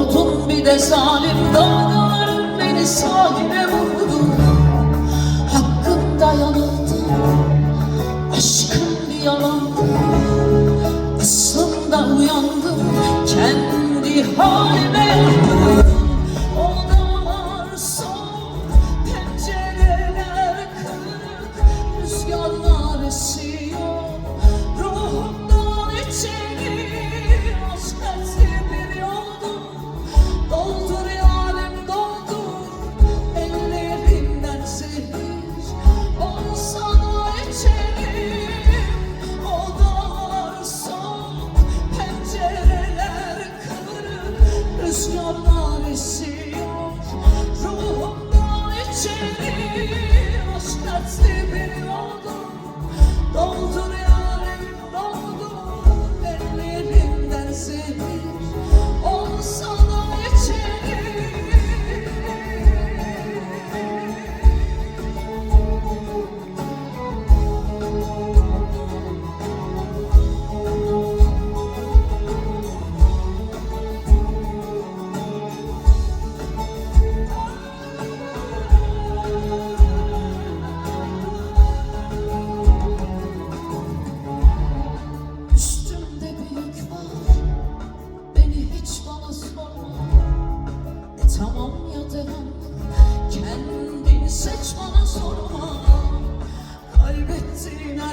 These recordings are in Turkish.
Yordun bir de zalim dalgaların beni sahile vurdu. Hakkımda yanıldı Aşkım bir yalandı. Aslında uyandım Kendi halime. yandım İçeri Aşk dertli bir yoldu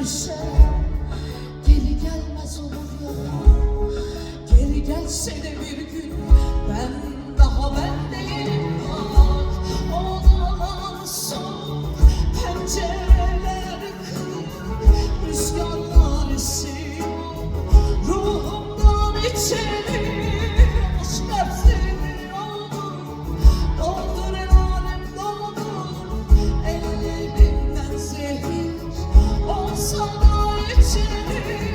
gelse Geri gelmez olur ya. Geri gelse de bir gün sana içeri.